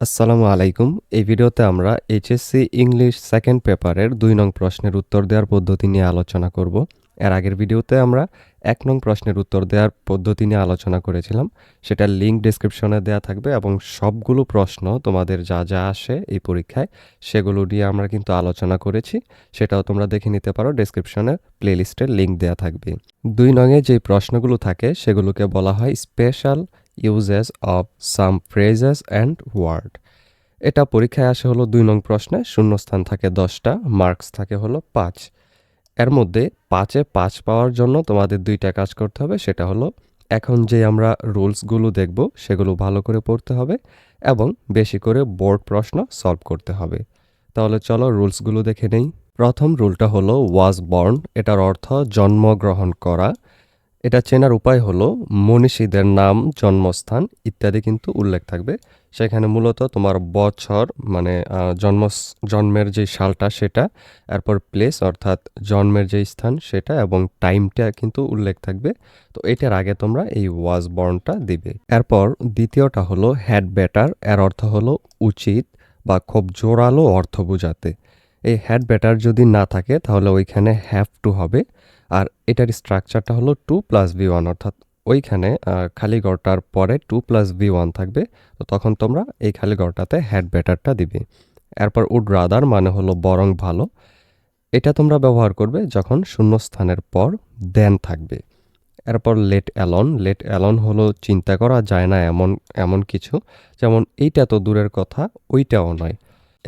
আসসালামু আলাইকুম। এই ভিডিওতে আমরা এইচএসসি ইংলিশ সেকেন্ড পেপারের দুই নং প্রশ্নের উত্তর দেওয়ার পদ্ধতি নিয়ে আলোচনা করব। এর আগের ভিডিওতে আমরা এক নং প্রশ্নের উত্তর দেওয়ার পদ্ধতি নিয়ে আলোচনা করেছিলাম। সেটার লিঙ্ক ডিসক্রিপশনে দেওয়া থাকবে এবং সবগুলো প্রশ্ন তোমাদের যা যা আসে এই পরীক্ষায় সেগুলো নিয়ে আমরা কিন্তু আলোচনা করেছি। সেটাও তোমরা দেখে নিতে পারো। ডিসক্রিপশনে প্লেলিস্টের লিঙ্ক দেওয়া থাকবে। দুই নংয়ে যে প্রশ্নগুলো থাকে সেগুলোকে বলা হয় special uses of some phrases and word এটা পরীক্ষায় আসে হলো দুই নং প্রশ্নে, শূন্যস্থান থাকে দশটা মার্কস থাকে হলো পাঁচ। এর মধ্যে পাঁচে পাঁচ পাওয়ার জন্য তোমাদের দুইটা কাজ করতে হবে, সেটা হলো এখন যে আমরা রুলসগুলো দেখব, সেগুলো ভালো করে পড়তে হবে এবং বেশি করে বোর্ড প্রশ্ন সলভ করতে হবে। তাহলে চলো রুলসগুলো দেখে নেই। প্রথম রুলটা হলো ওয়াজ বর্ন এটার অর্থ জন্মগ্রহণ করা। এটা চেনার উপায় হলো মনীষীদের নাম, জন্মস্থান ইত্যাদি কিন্তু উল্লেখ থাকবে। সেখানে মূলত তোমার বছর মানে জন্ম জন্মের যে সালটা সেটা, এরপর প্লেস অর্থাৎ জন্মের যে স্থান সেটা এবং টাইমটা কিন্তু উল্লেখ থাকবে। তো এটার আগে তোমরা এই ওয়াজ বর্নটা দিবে। এরপর দ্বিতীয়টা হলো হ্যাড ব্যাটার এর অর্থ হলো উচিত বা খুব জোরালো অর্থ বোঝাতে। এই হ্যাড ব্যাটার যদি না থাকে তাহলে ওইখানে হ্যাভ টু হবে। আর এটার স্ট্রাকচারটা হলো টু প্লাস ভি ওয়ান অর্থাৎ ওইখানে খালি ঘরটার পরে টু প্লাস ভি ওয়ান থাকবে। তো তখন তোমরা এই খালি ঘরটাতে হ্যাড বেটারটা দিবে। এরপর উড রাদার মানে হলো বরং ভালো। এটা তোমরা ব্যবহার করবে যখন শূন্যস্থানের পর দেন থাকবে। এরপর লেট অ্যালন লেট অ্যালন হলো চিন্তা করা যায় না এমন এমন কিছু। যেমন এইটা তো দূরের কথা, ওইটাও নয়।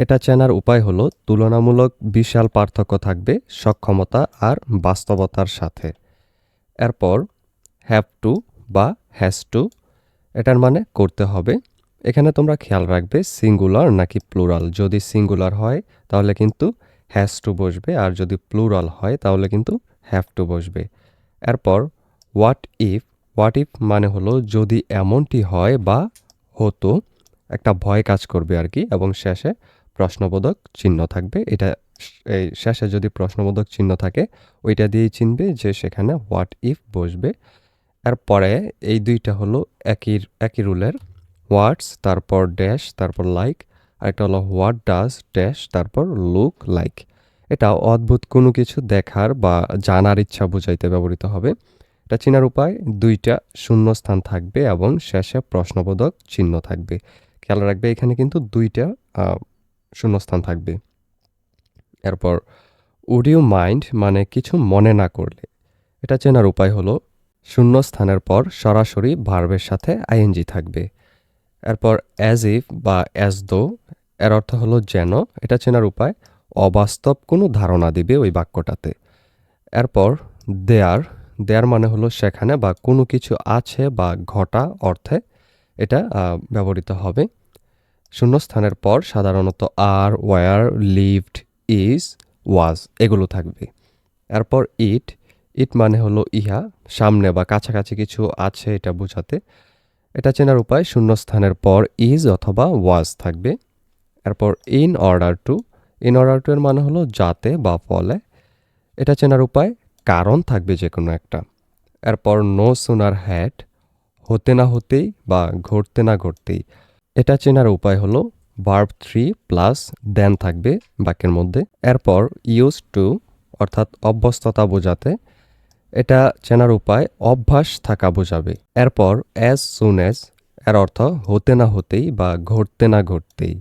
এটা চেনার উপায় হলো, তুলনামূলক বিশাল পার্থক্য থাকবে সক্ষমতা আর বাস্তবতার সাথে। এরপর হ্যাভ টু বা হ্যাজ টু এটার মানে করতে হবে। এখানে তোমরা খেয়াল রাখবে সিঙ্গুলার নাকি প্লুরাল যদি সিঙ্গুলার হয়, তাহলে কিন্তু হ্যাজ টু বসবে, আর যদি প্লুরাল হয়, তাহলে কিন্তু হ্যাভ টু বসবে। এরপর হোয়াট ইফ হোয়াট ইফ মানে হলো, যদি এমনটি হয় বা হতো, একটা ভয় কাজ করবে আর কি, এবং শেষে প্রশ্নবোধক চিহ্ন থাকবে। এটা এই শেষে যদি প্রশ্নবোধক চিহ্ন থাকে, ওইটা দিয়েই চিনবে যে সেখানে হোয়াট ইফ বসবে। এরপরে এই দুইটা হলো একই একই রুলের হোয়াটস তারপর ড্যাশ তারপর লাইক আরেকটা হলো হোয়াট ডাজ ড্যাশ তারপর লুক লাইক এটা অদ্ভুত কোনো কিছু দেখার বা জানার ইচ্ছা বোঝাইতে ব্যবহৃত হবে। এটা চেনার উপায়, দুইটা শূন্য স্থান থাকবে এবং শেষে প্রশ্নবোধক চিহ্ন থাকবে। খেয়াল রাখবে, এখানে কিন্তু দুইটা শূন্যস্থান থাকবে। এরপর উড ইউ মাইন্ড মানে কিছু মনে না করলে। এটা চেনার উপায় হলো শূন্য স্থানের পর সরাসরি ভার্বের সাথে আইএনজি থাকবে। এরপর অ্যাজ ইফ বা অ্যাজ দো এর অর্থ হলো যেন, এটা চেনার উপায়, অবাস্তব কোনো ধারণা দিবে ওই বাক্যটাতে। এরপর দেয়ার দেয়ার মানে হলো সেখানে বা কোনো কিছু আছে বা ঘটা অর্থে, এটা ব্যবহৃত হবে। শূন্যস্থানের পর সাধারণত are were lived is was এগুলো থাকবে। এরপর ইট ইট মানে হলো ইহা, সামনে বা কাছাকাছি কিছু আছে এটা বোঝাতে। এটা চেনার উপায় শূন্যস্থানের পর ইজ অথবা ওয়াজ থাকবে। এরপর in order to in order to এর মানে হলো যাতে বা ফলে। এটা চেনার উপায় কারণ থাকবে যে কোনো একটা। এরপর নো সুনার হ্যাট হতে না হতেই বা ঘটতে না ঘটতেই। এটা চেনার উপায় হলো ভার্ব থ্রি প্লাস দেন থাকবে বাক্যের মধ্যে। এরপর ইউজ টু অর্থাৎ অভ্যস্ততা বোঝাতে এটা চেনার উপায় অভ্যাস থাকা বোঝাবে। এরপর অ্যাজ সুন অ্যাজ এর অর্থ হতে না হতেই বা ঘটতে না ঘটতেই।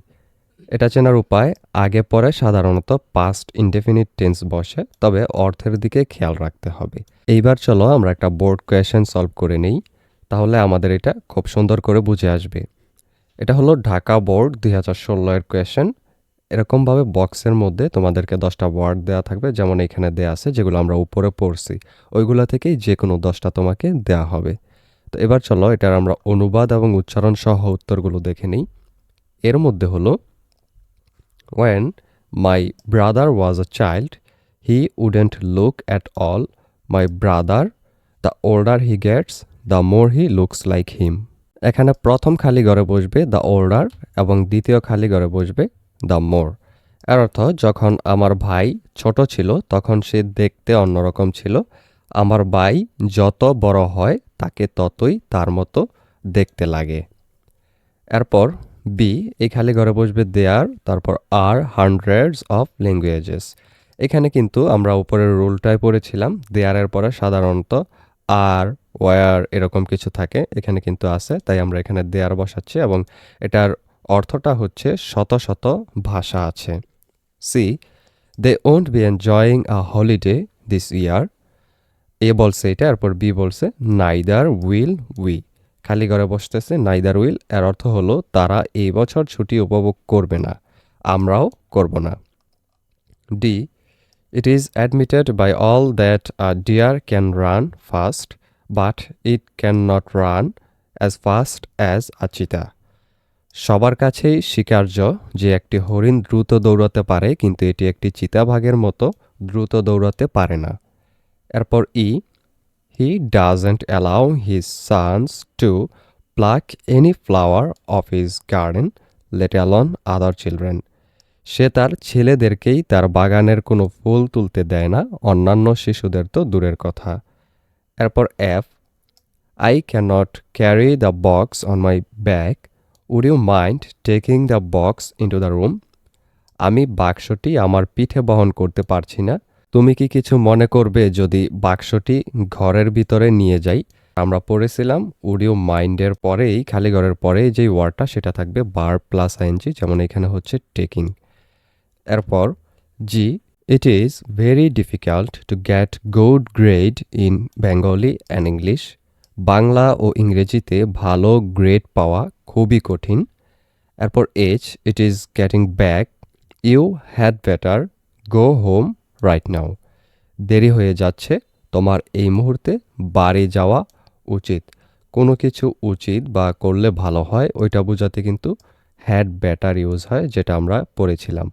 এটা চেনার উপায় আগে পরে সাধারণত পাস্ট ইনডেফিনিট টেন্স বসে, তবে অর্থের দিকে খেয়াল রাখতে হবে। এইবার চলো আমরা একটা বোর্ড কোয়েশন সলভ করে নেই, তাহলে আমাদের এটা খুব সুন্দর করে বুঝে আসবে। এটা হলো ঢাকা বোর্ড দুই হাজার ষোলো এর কোয়েশন এরকমভাবে বক্সের মধ্যে তোমাদেরকে দশটা ওয়ার্ড দেওয়া থাকবে, যেমন এখানে দেয়া আছে, যেগুলো আমরা উপরে পড়ছি। ওইগুলো থেকেই যে কোনো দশটা তোমাকে দেয়া হবে। তো এবার চলো, এটার আমরা অনুবাদ এবং উচ্চারণ সহ উত্তরগুলো দেখে নিই। এর মধ্যে হলো when my brother was a child he wouldn't look at all my brother the older he gets the more he looks like him এখানে প্রথম খালি ঘরে বসবে দ্য ওল্ডার এবং দ্বিতীয় খালি ঘরে বসবে দ্য মোর এর অর্থ, যখন আমার ভাই ছোট ছিল, তখন সে দেখতে অন্যরকম ছিল। আমার ভাই যত বড় হয়, তাকে ততই তার মতো দেখতে লাগে। এরপর বি এই খালি ঘরে বসবে দেয়ার তারপর আর হান্ড্রেডস অফ ল্যাঙ্গুয়েজেস এখানে কিন্তু আমরা উপরের রুলটায় পড়েছিলাম দেয়ারের পরে সাধারণত আর ওয়ার এরকম কিছু থাকে, এখানে কিন্তু আছে, তাই আমরা এখানে দেয়ার বসাচ্ছি এবং এটার অর্থটা হচ্ছে শত শত ভাষা আছে। C they won't be enjoying a holiday this year এ বলছে এটা, এরপর বি বলছে নাইদার উইল উই খালি ঘরে বসতেছে নাইদার উইল এর অর্থ হলো, তারা এই বছর ছুটি উপভোগ করবে না, আমরাও করব না। D it is admitted by all that a deer can run fast but it can not run as fast as a cheetah সবার কাছেই স্বীকার্য যে একটি হরিণ দ্রুত দৌড়াতে পারে, কিন্তু এটি একটি চিতাভাগের মতো দ্রুত দৌড়াতে পারে না। এরপর E he doesn't allow his sons to pluck any flower of his garden let alone other children সে তার ছেলেদেরকেই তার বাগানের কোনো ফুল তুলতে দেয় না, অন্যান্য শিশুদের তো দূরের কথা। এরপর F I can't carry the box on my bag would you mind taking the box into the room আমি বাক্সটি আমার পিঠে বহন করতে পারছি না। তুমি কি কিছু মনে করবে যদি বাক্সটি ঘরের ভিতরে নিয়ে যাই? আমরা পড়েছিলাম উডিও মাইন্ডের পরেই, খালি ঘরের পরেই যেই ওয়ার্ডটা, সেটা থাকবে বার প্লাস আইএনজি যেমন এখানে হচ্ছে টেকিং এরপর G it is very difficult to get good grade in Bengali and English Bangla ও ইংরেজিতে ভালো গ্রেড পাওয়া খুবই কঠিন। এরপর H it is getting back you had better go home right now দেরি হয়ে যাচ্ছে, তোমার এই মুহূর্তে বাড়ি যাওয়া উচিত। কোনো কিছু উচিত বা করলে ভালো হয়, ওইটা বোঝাতে কিন্তু হ্যাড বেটার ইউজ হয়, যেটা আমরা পড়েছিলাম।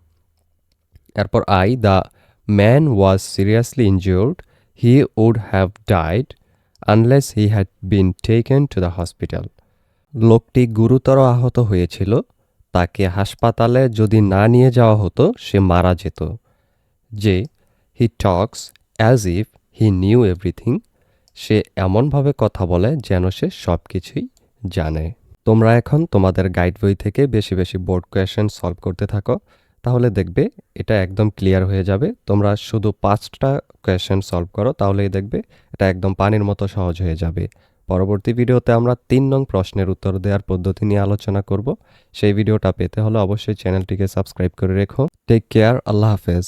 এরপর I, the man was seriously injured. He would have died unless he had been taken to the hospital. লোকটি গুরুতর আহত হয়েছিল। তাকে হাসপাতালে যদি না নিয়ে যাওয়া হতো, সে মারা যেত। যে, he talks as if he knew everything. সে এমনভাবে কথা বলে যেন সে সব কিছুই জানে। তোমরা এখন তোমাদের গাইড বই থেকে বেশি বেশি বোর্ড কোয়েশন সলভ করতে থাকো। তাহলে দেখবে এটা একদম ক্লিয়ার হয়ে যাবে। তোমরা শুধু পাঁচটা কোয়েশ্চেন সলভ করো, তাহলেই দেখবে এটা একদম পানির মতো সহজ হয়ে যাবে। পরবর্তী ভিডিওতে আমরা তিন নং প্রশ্নের উত্তর দেওয়ার পদ্ধতি নিয়ে আলোচনা করব। সেই ভিডিওটা পেতে হলে অবশ্যই চ্যানেলটিকে সাবস্ক্রাইব করে রেখো। টেক কেয়ার আল্লাহ হাফেজ।